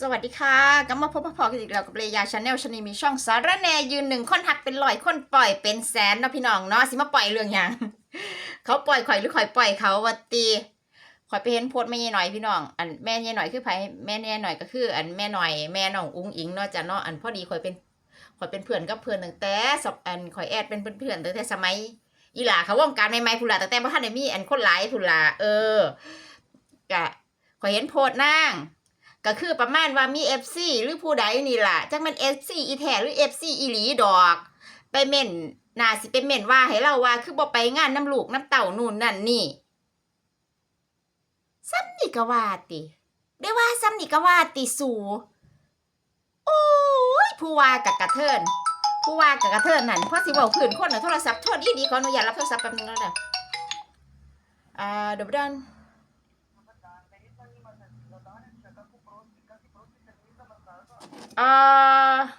สวัสดีค่ะกลับมาพบพอกันอีกแล้วกับเลยาชาแนลชนีมีช่องสารแนยืนหนึ่งคนหักเป็นร้อยคนปล่อยเป็นแสนเนาะพี่น้องเนาะสิมาปล่อยเรื่องหยังเขาปล่อยข่อยหรือข่อยปล่อยเขาวัตีข่อยไปเห็นโพสแม่ยายหน่อยพี่น้อง อันแม่ยายหน่อยคือไผแม่ยายหน่อยก็คือ อันแม่หน่อยแม่น้องอุ้งอิงเนาะจ้ะเนาะอันพอดีข่อยเป็นข่อยเป็นเพื่อนกับเพื่อนตั้งแต่สอบอันข่อยแอดเป็นเพื่อนตั้งแต่สมัยอีหล่าเขาวงการใหม่ๆพุ่นล่ะตั้งแต่บ่ทันได้มีอันคนหลายพุ่นล่ะเออกะข่อยเห็นโพสต์นาง ก็คือประมาณว่ามี FC หรือผู้ใดนี่ล่ะจักมัน FC อีแท้หรือ FC อีหลีดอก ไปเม่นน่าสิไปเม่นว่าให้เราว่า คือบ่ไปงานน้ำลูกน้ำเต่านู่นนั่นนี่ซ้ำนี่ก็ว่าติได้ว่าซ้ำนี่ก็ว่าติสูโอ้ยผู้ว่ากับกระเทินผู้ว่ากับกระเทินนั่นเพราะสิเว้าพื้นคนน่ะโทรศัพท์โทษอีดีขออนุญาตรับโทรศัพท์แป๊บนึงแล้วเด้ออ่าเดี๋ยวดัน Uh, ah,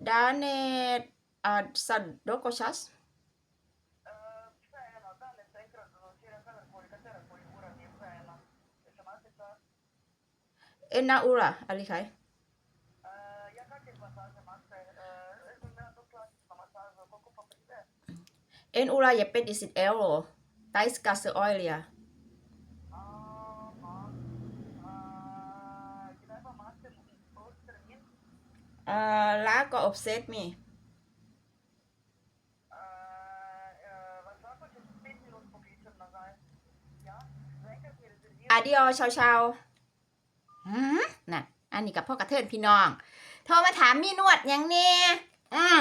Danet ah, uh, sas? Ena eh, ura, ali kaj? Eh. En ura je Tais evrov, oil ya. olja. Uh, lago offset me. Adio ชาวชาวหืมน่ะ อันนี้กับพ่อกระเทินพี่น้อง โทรมาถามมีนวดยังแน่อืม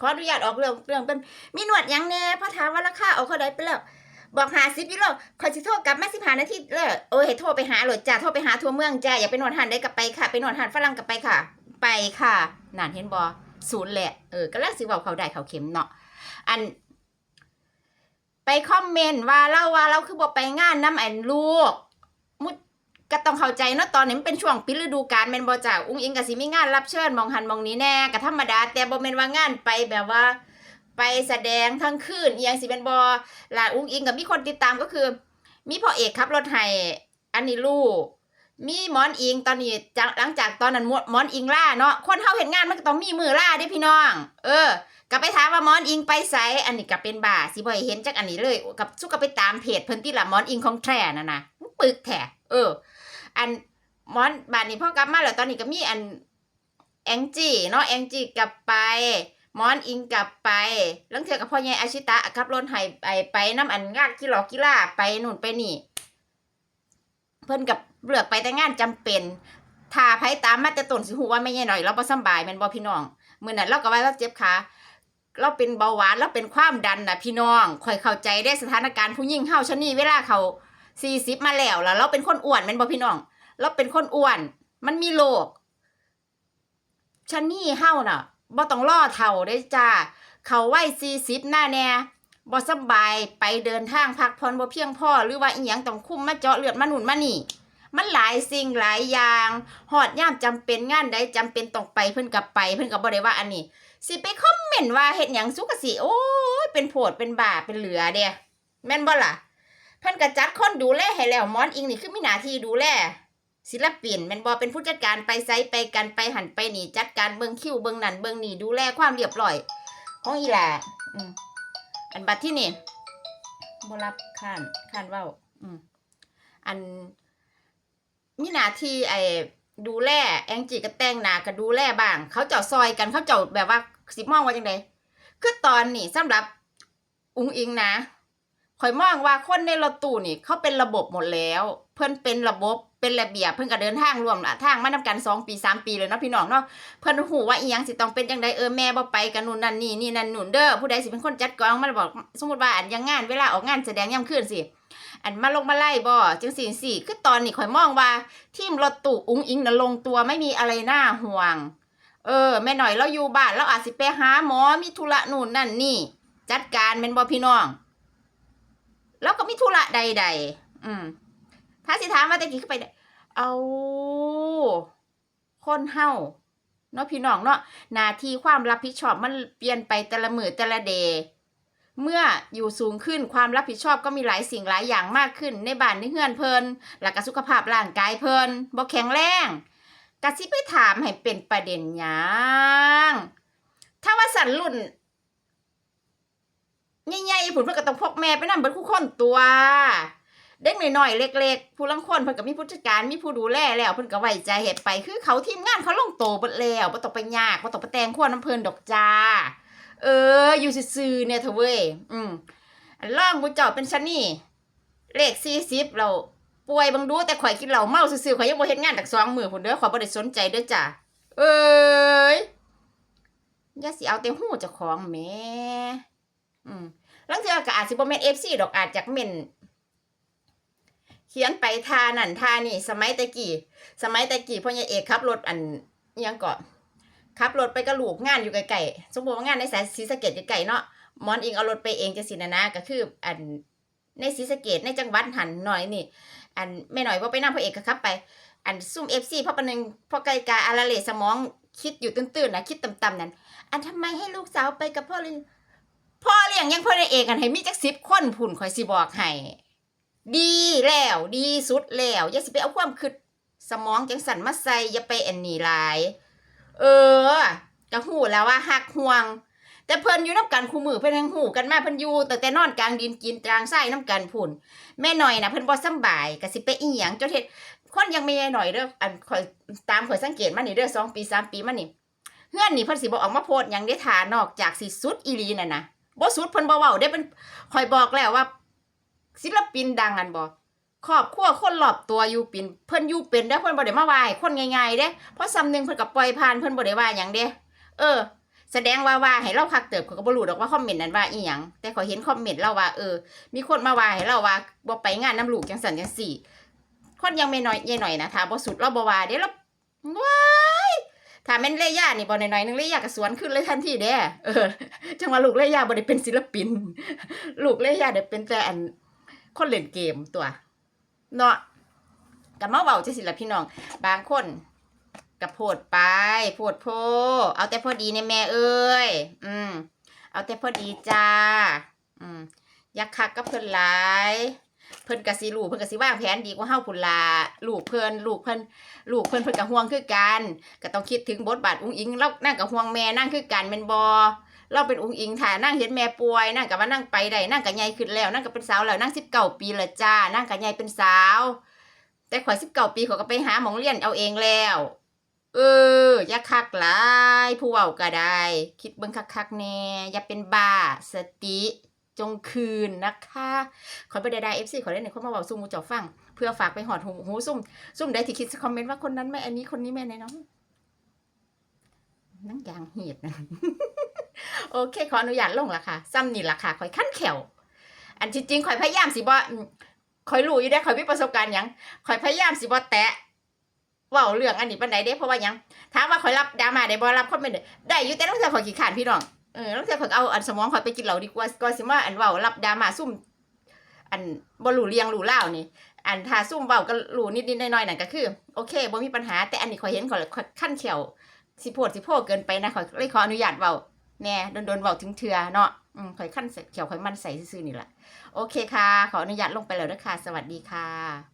ขออนุญาตออกเรื่องเรื่องเป็นมีนวดยังแน่พ่อถามว่าราคาเอาเขาได้ไปแล้วบอกหาสิบยูโรคอยสิโทรกลับมาสิบหานาทีเลยเออให้โทรไปหาโหลดจ้าโทรไปหาทั่วเมืองจ้าอย่าไปนวดหันได้กลับไปค่ะ ไปนวดหันฝรั่งกลับไปค่ะ ไปค่ะนั่นเห็นบอศูนย์แหละเออก็แล้วสิเว่าเขาได้เขาเข็มเนาะอัน ไปคอมเมนต์ว่าเราว่าเราคือบอกไปงานน้ำอันลูกมุดก็ต้องเข้าใจเนาะตอนนี้มันเป็นช่วงปิดฤดูกาลแมนบ่จ้าอุ้งอิงก็สิมีงานรับเชิญมองหันมองนี้แน่ก็ธรรมดา แต่บ่แมนว่างานไปแบบว่า ไปแสดงทั้งคืนอียงสิเป็นบ่ล่ะอุ้งอิงกับมีคนติดตามก็คือ มีพ่อเอกขับรถให้อันนี้ลูก มีหมอนอิงตอนนี้จากหลังจากตอนนั้นหมอหมอนอิงล่าเนาะคนเฮาเห็นงานมันก็ต้องมีมือล่าเด้พี่น้อง เออก็ไปถามว่าหมอนอิงไปไสอันนี้ก็เป็นบ่าสิบ่ให้เห็นจักอันนี้เลยกับสุก็ไปตามเพจเพิ่นที่ละหมอนอิงของแท้น่ะนะปึกแท้เออ อันหมอนบาดนี้พ่อกลับมาแล้วตอนนี้ก็มีอันแองจี้เนาะแองจี้กลับไปมอนอิงกลับไปลังเทือกับพ่อใหญ่อาชิตะขับรถให้ไปไปน้ำอันงานกีฬากีฬาไปนู่นไปนี่ เพิ่นกับ เลือกไปแต่งานจำเป็นถ้าไผตามมาแต่ต้นสิฮู้ว่าไม่ใช่หน่อยเราบ่สบายแม่นบ่พี่น้องมื้อนั้นเราก็ว่าเราเจ็บขาเราเป็นเบาหวานเราเป็นความดันน่ะพี่น้องคอยเข้าใจได้สถานการณ์ผู้หญิงเฮาชะนี่เวลาเขา40มาแล้วแล้วเราเป็นคนอ้วนแม่นบ่พี่น้อง เราเป็นคนอ้วน มันมีโรคชะนี่เฮาน่ะบ่ต้องรอเท่าได้จ้าเขาไหว้40หน้าแน่บ่สบายไปเดินทางพักผ่อนบ่เพียงพอหรือว่าอีหยังต้องคุ้มมาเจาะเลือดมาหนุนมานี่ มันหลายสิ่งหลายอย่างหอดย่ามจำเป็นงานใดจำเป็นต้องไปเพิ่นกับไป เพิ่นก็บ่ได้ว่าอันนี้ สิไปคอมเมนต์ว่าเฮ็ดหยังสุกสิโอ้ยเป็นโพดเป็นบาเป็นเหลือเด้แม่นบ่ล่ะเพิ่นก็จัดคนดูแลให้แล้วมอนอิงนี่คือมีหน้าที่ดูแลศิลปินแม่นบ่เป็นผู้จัดการไปไสไปกันไปหันไปนี่จัดการเบิ่งคิวเบิ่งนั่นเบิ่งนี่ดูแลความเรียบร้อยของอีหล่าอืมอันบัดที่นี่บ่รับข้านข้านเว้าอืมอัน มีหน้าที่ไอ้ดูแลแองจีก็แต่งหน้าก็ดูแลบ้าง เขาเจ้าซอยกันเขาเจ้าแบบว่าสิมองว่าจังไดคือตอนนี้สำหรับอุ้งอิงนะ ข่อยมองว่าคนในรถตู้นี่เขาเป็นระบบหมดแล้ว เพิ่นเป็นระบบเป็นระเบียบเพิ่นก็เดินทางร่วมละทางมานำกันสองปีสามปีเลยเนาะพี่น้องเนาะเพิ่นหูว่าอีหยังสิต้องเป็นจังไดเออแม่บ่ไปกันนู่นนั่นนี่นี่นั่นนู่นเด้อผู้ใดสิเป็นคนจัดกองมาบอกสมมุติว่าอันยังงานเวลาออกงานแสดงยามคืนสิอันมาลงมาไล่บ่จังสี่สี่คือตอนนี้ข่อยมองว่า ทีมรถตู้อุ้งอิงน่ะลงตัวไม่มีอะไรน่าห่วง เออแม่หน่อยเราอยู่บ้านเราอาจสิไปหาหมอมีธุระนู่นนั่นนี่ จัดการเป็นบ่พี่น้อง แล้วก็มีธุระใด ๆ อืมถ้าสิถามว่าตะกี้ขึ้นไปได้เอาคนเฮาเนาะพี่น้องเนาะหน้าที่ความรับผิดชอบมันเปลี่ยนไปแต่ละมือแต่ละเดย์เมื่ออยู่สูงขึ้นความรับผิดชอบก็มีหลายสิ่งหลายอย่างมากขึ้นในบ้านในเฮือนเพลินหลักสุขภาพร่างกายเพลินบ่แข็งแรงกะสิไปถามให้เป็นประเด็นยังถ้าว่าสันรุ่น ใหญ่ๆผุนเพิ่นก็ต้องพกแม่ไปนำเบิดคู่คนตัว เด็กน้อยๆเล็ก ๆ ผู้ลังคนเพิ่นก็มีผู้จัดการมีผู้ดูแลแล้วเพิ่นก็ไว้ใจเฮ็ดไปคือเขาทีมงานเขาลงโตเบิดแล้วบ่ต้องไปยากบ่ต้องไปแต่งควน้ำเพิ่นดอกจ้า เออ อยู่ซื่อๆเนี่ยเถอะเว้ยอืมอันล่องผู้เจ้าเป็นชะนี่เลข40เราป่วยบังดูแต่ข่อยกินเหล้าเมาซื่อๆข่อยยังบ่เฮ็ดงานจักสองมื้อพุ่นเด้อข่อยบ่ได้สนใจเด้อจ้าเอ้ยอย่าสิเอาแต่หู้เจ้าของแหม อืมลังเทือก็อาจสิบ่แม่น FC ดอกอาจจะแม่นเขียนไปทานั่นทานี่ สมัยตะกี้สมัยตะกี้พ่อใหญ่เอกขับรถอันยังเก่อนขับรถไปกระลูกงานอยู่ไกลๆสมมติว่างานในสายศรีสะเกดไกลๆเนาะมอนอิงเอารถไปเองจะสินะนะก็คืออันในศรีสะเกดในจังหวัดหันหน่อยนี่ อันไม่หน่อยว่าไปนั่งพ่อเอกก็ขับไป อันซุ่มเอฟซีพ่อปนึงพ่อไกลกาอาราเลสมองคิดอยู่ตื้นๆนะคิดต่ำๆนั่นอันทำไมให้ลูกสาวไปกับพ่อเลย พ่อเลี้ยงยังพ่อในเอกอันให้มีจักสิบคนผุ่นคอยสิบอกให้ดีแล้วดีสุดแล้วอย่าสิไปเอาความคิดสมองจังสันมาใส่อย่าไปแอนนี้หลาย เออกะหูแล้วว่าหักห่วง แต่เพิ่นอยู่น้ำกันคู่มือเพิ่นทั้งหูกันมาเพิ่นอยู่แต่แต่นอนกลางดินกินตรางไส้น้ำกันพุ่นแม่หน่อยนะเพิ่นบ่สบายก็สิไปอีหยังจนเฮ็ดคนยังไม่หน่อยเด้ออันคอยตามคอยสังเกตมานี่เด้อสองปีสามปีมานี่เฮือนนี่เพิ่นสิบ่ออกมาโพดหยังได้ทานอกจากสิสุดอีหลีน่ะนะ บ่สุดเพิ่นบ่เว้าได้เป็นคอยบอกแล้วว่า ศิลปินดังอันบ่ครอบครัวคนรอบตัวอยู่ป็นเพิ่นอยู่เป็นเด้เพิ่นบ่ได้มาว่าให้คนง่ายๆเด้เพราะซ้ำหนึงเพิ่นก็ปล่อยผ่านเพิ่นบ่ได้ว่าหยังเด้เออ แสดงว่าว่าให้เราคักเติบเขาก็บ่รู้ดอกว่าคอมเมนต์นั้นว่าอีหยังแต่ขอเห็นคอมเมนต์เราว่าเออ มีคนมาว่าให้เราว่าบ่ไปงานน้ำลูกจังซั่นจังซี่คนยังไม่น้อยใหญ่หน่อยนะถ้าบ่สุดเราบ่ว่าเด้เราว้าย ถ้าแม่นเล่ย่านี่บ่น้อยๆนึงเล่ย่าก็สวนขึ้นเลยทันทีเด้เออ จังว่าลูกเล่ย่าบ่ได้เป็นศิลปิน ลูกเล่ย่าได้เป็นแต่อันคนเล่นเกมตัว เนาะกับมาเว้าจังสิละพี่น้อง บางคนกับโพดไปโพดโพ เอาแต่พอดีในแม่เอ้ยอืม เอาแต่พอดีจ้า อืมอยักคักกับเพิ่นหลาย เพิ่นกะสิลูกเพิ่นกะสิวางแผนดีกว่าเฮาพุ่นล่ะลูกเพิ่นลูกเพิ่นลูกเพิ่นเพิ่นก็ห่วงคือกันก็ต้องคิดถึงบทบาทอุ้งอิงแล้วนั่งกับห่วงแม่นั่งคือกันแม่นบ่เราเป็นอุ้งอิงถ่านั่งเห็นแม่ป่วยนั่งก็มานั่งไปได้นั่งก็ใหญ่ขึ้นแล้วนั่งก็เป็นสาวแล้วนั่ง19ปีละจ้านั่งก็ใหญ่เป็นสาว แต่ข่อย19ปีเขาก็ไปหาหมองเรียนเอาเองแล้วเอออย่าคักหลายผู้เว้าก็ได้ คิดเบิ่งคักๆแน่อย่าเป็นบ้าสติ จงคืนนะคะขอยบ่ได้ได้ FC ขอได้ในคนมาเว้าซุ่มหมู่เจ้าฟัง เพื่อฝากไปหอดหูหูซุ่มซุ่มใดที่คิดคอมเมนต์ว่าคนนั้นไม่อันนี้คนนี้แม่ไหนเนาะนั่งยางเหียดนะโอเค ขออนุญาตลงละค่ะซ้ำนี่ละค่ะคอยขั้นแขวอันที่จริงคอยพยายามสิบ่อืมคอยรู้อยู่ได้คอยมีประสบการณ์ยังคอยพยายามสิบ่แตะเว่าเรื่องอันนี้ปันใดเด้เพราะว่ายังถามว่าคอยรับดราม่าได้บ่รับคอมเมนต์ได้อยู่แต่ต้องเสียขอยขี้ขานพี่น้อง เออต้องเสียขอยเอาอันสมองคอยไปกินเหล้าดีกว่าก็สิมาอันเว้ารับดามาซุ่ม อันบ่รู้เรียงรู้เล่านี่ อันถ้าซุ่มเว้าก็รู้นิดๆหน่อยๆนั่นก็คือ โอเคบ่มีปัญหา แต่อันนี้ขอยเห็นขอขอยขั้นแขวสิโพดสิโพเกินไปนะขอยเลยขออนุญาตเว้าแน่โดนๆเว้าถึงเทื่อเนาะอืมขอยขั้นแขวขอยมันใส่ซื่อๆนี่แหละโอเคค่ะ ขออนุญาตลงไปแล้วนะคะสวัสดีค่ะ